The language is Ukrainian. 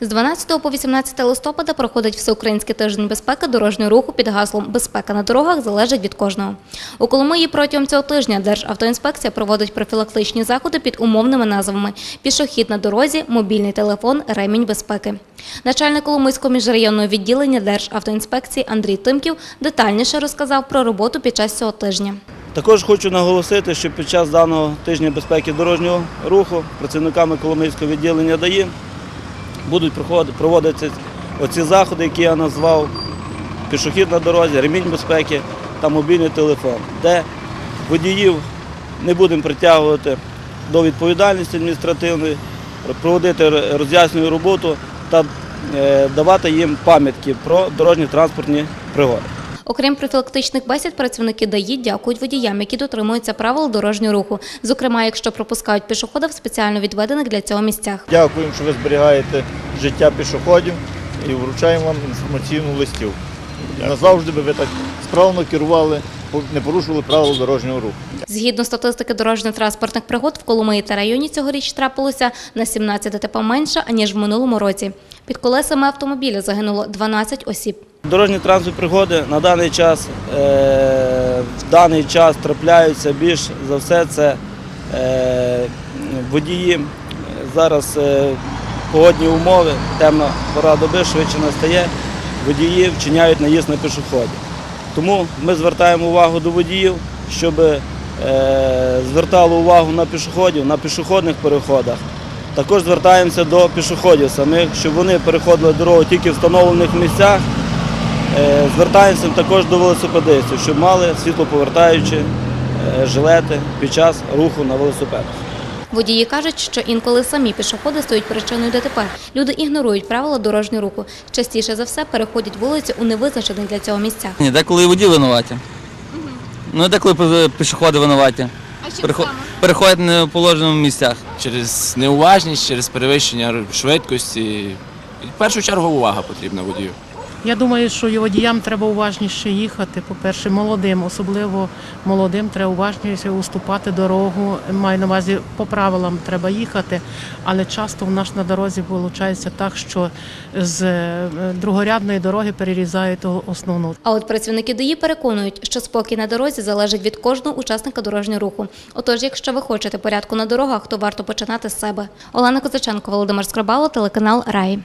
З 12 по 18 листопада проходить Всеукраїнський тиждень безпеки дорожнього руху під гаслом «Безпека на дорогах залежить від кожного». У Коломиї протягом цього тижня Державтоінспекція проводить профілактичні заходи під умовними назвами «Пішохід на дорозі», «Мобільний телефон», «Ремінь безпеки». Начальник Коломийського міжрайонного відділення Державтоінспекції Андрій Тимків детальніше розказав про роботу під час цього тижня. Також хочу наголосити, що під час даного тижня безпеки дорожнього руху працівниками Коломийського відділення ДАІ будуть проводитися оці заходи, які я назвав пішохід на дорозі, ремінь безпеки та мобільний телефон, де водіїв не будемо притягувати до відповідальності адміністративної, проводити роз'яснювальну роботу та е, давати їм пам'ятки про дорожні транспортні пригоди. Окрім профілактичних бесід, працівники ДАІ дякують водіям, які дотримуються правил дорожнього руху. Зокрема, якщо пропускають пішохода в спеціально відведених для цього місцях. Дякуємо, що ви зберігаєте життя пішоходів і вручаємо вам інформаційну листівку. Назавжди би ви так справно керували, не порушували правила дорожнього руху. Згідно статистики дорожньо-транспортних пригод, в Коломиї та районі цьогоріч трапилося на 17 ДТП менше, аніж в минулому році. Під колесами автомобіля загинуло 12 осіб. Дорожні транспортні пригоди на даний час, е, в даний час трапляються більш за все це е, водії. Зараз е, погодні умови, темна пора доби, швидше настає, водії вчиняють наїзд на пішоходів. Тому ми звертаємо увагу до водіїв, щоб е, звертали увагу на пішоходів, на пішохідних переходах. Також звертаємося до пішоходів самих, щоб вони переходили дорогу тільки в встановлених місцях. Е, Звертаємося також до велосипедистів, щоб мали світлоповертаючі е, жилети під час руху на велосипедах. Водії кажуть, що інколи самі пішоходи стають причиною ДТП. Люди ігнорують правила дорожнього руху. Частіше за все переходять вулицю у невизначених для цього місцях. Ні, деколи і водії винуваті. Ну, деколи пішоходи винуваті. Перехо- Переходять не в положеному місцях. через неуважність, через перевищення швидкості. В першу чергу увага потрібна водію. Я думаю, що і водіям треба уважніше їхати. По-перше, молодим, особливо молодим, треба уважніше уступати дорогу. Маю на увазі по правилам треба їхати, але часто в нас на дорозі виходить так, що з е, другорядної дороги перерізають основну. А от працівники ДАІ переконують, що спокій на дорозі залежить від кожного учасника дорожнього руху. Отож, якщо ви хочете порядку на дорогах, то варто починати з себе. Олена Козаченко, Володимир Скрабало, телеканал Раї.